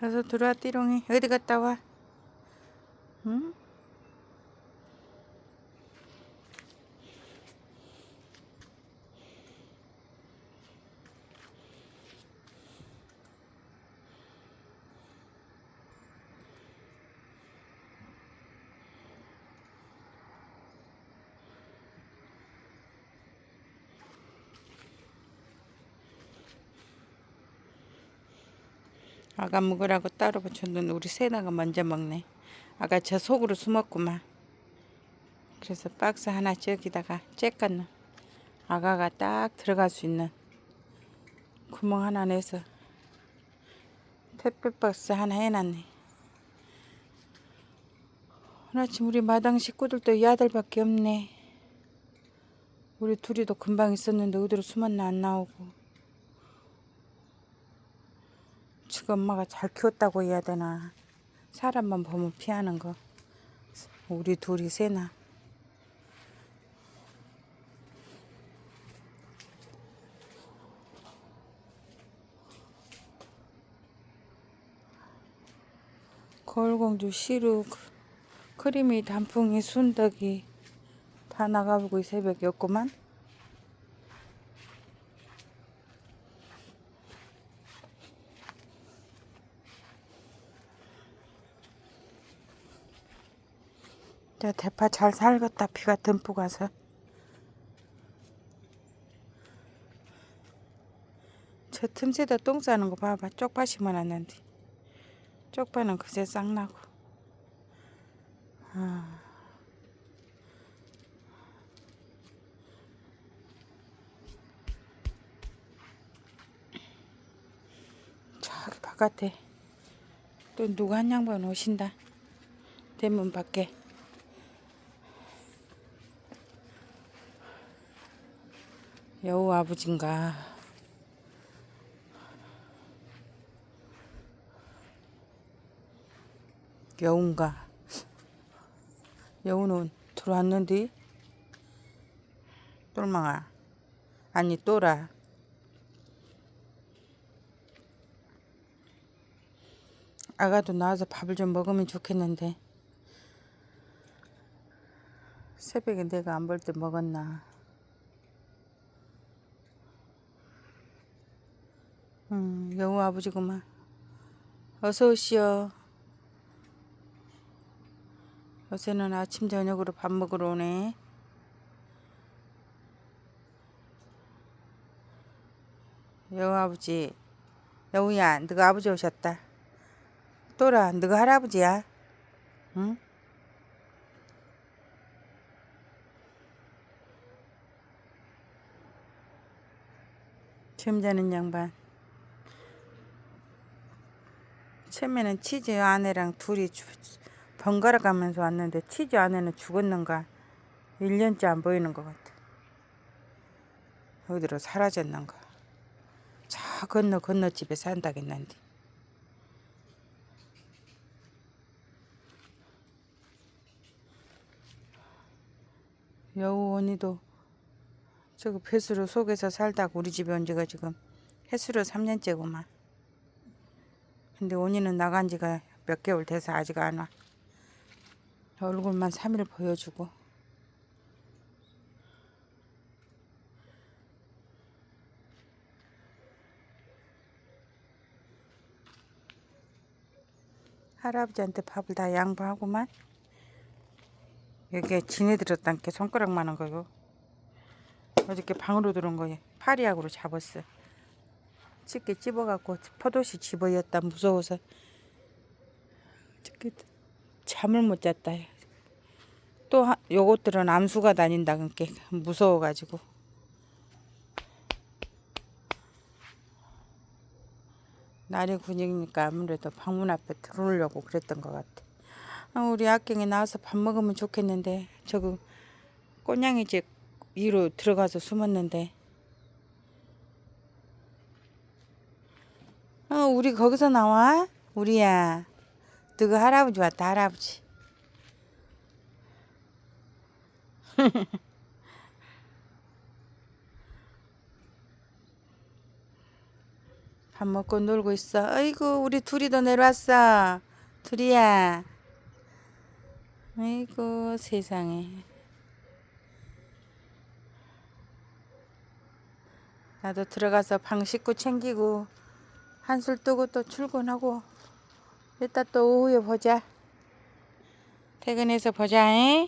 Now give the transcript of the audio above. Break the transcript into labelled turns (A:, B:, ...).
A: 어서 들어와 띠롱이 어디 갔다 와? 응? 아가 먹으라고 따로 붙였는데 우리 세나가 먼저 먹네. 아가 저 속으로 숨었구만. 그래서 박스 하나 저기다가 쬐깐 아가가 딱 들어갈 수 있는 구멍 하나 내서 택배 박스 하나 해놨네. 오늘 아침 우리 마당 식구들도 이 아들밖에 없네. 우리 둘이도 금방 있었는데 어디로 숨었나 안 나오고. 지금 엄마가 잘 키웠다고 해야 되나? 사람만 보면 피하는 거. 우리 둘이 세나? 거울공주 시루 크림이 단풍이 순덕이 다 나가보고 이 새벽이었구만 자, 대파 잘 살겠다. 비가 듬뿍 와서. 저 틈새다 똥 싸는 거 봐봐. 쪽파심은 않는데. 쪽파는 그새 싹 나고. 아. 저기 바깥에 또 누구 한 양반 오신다. 대문 밖에. 여우 아버진가? 여운가? 여우는 들어왔는데 똘망아. 아니 또라 아가도 나와서 밥을 좀 먹으면 좋겠는데. 새벽에 내가 안 볼 때 먹었나 음, 여우 아버지구만. 어서 오시오. 요새는 아침 저녁으로 밥 먹으러 오네. 여우 아버지. 여우야, 너가 아버지 오셨다. 또라, 너가 할아버지야. 응? 점 자는 양반. 처음에는 치즈 아내랑 둘이 주, 번갈아 가면서 왔는데 치즈 아내는 죽었는가? 1년째 안 보이는 것 같아. 어디로 사라졌는가? 저 건너 건너 집에 산다겠는데. 여우 언니도 저거 배수로 속에서 살다가 우리 집에 온 지가 지금 해수로 3년째구만 근데 언니는 나간 지가 몇 개월 돼서 아직 안 와. 얼굴만 3일 보여주고. 할아버지한테 밥을 다 양보하고만. 여기에 지네 들었단 게 손가락만한 거고. 어저께 방으로 들어온 거에 파리약으로 잡았어. 집게 집어갖고 포도시 집어였다 무서워서 잠을 못 잤다. 또 하, 요것들은 암수가 다닌다 그니까 무서워가지고 날이 구니까 아무래도 방문 앞에 들어오려고 그랬던 것 같아. 아, 우리 악경이 나와서 밥 먹으면 좋겠는데 저거 꼬냥이 집 위로 들어가서 숨었는데 우리 거기서 나와? 우리야 너가 할아버지 왔다 할아버지 밥 먹고 놀고 있어. 아이고 우리 둘이도 내려왔어. 둘이야. 아이고 세상에. 나도 들어가서 방 씻고 챙기고 한술 뜨고 또 출근하고 이따 또 오후에 보자. 퇴근해서 보자. 잉?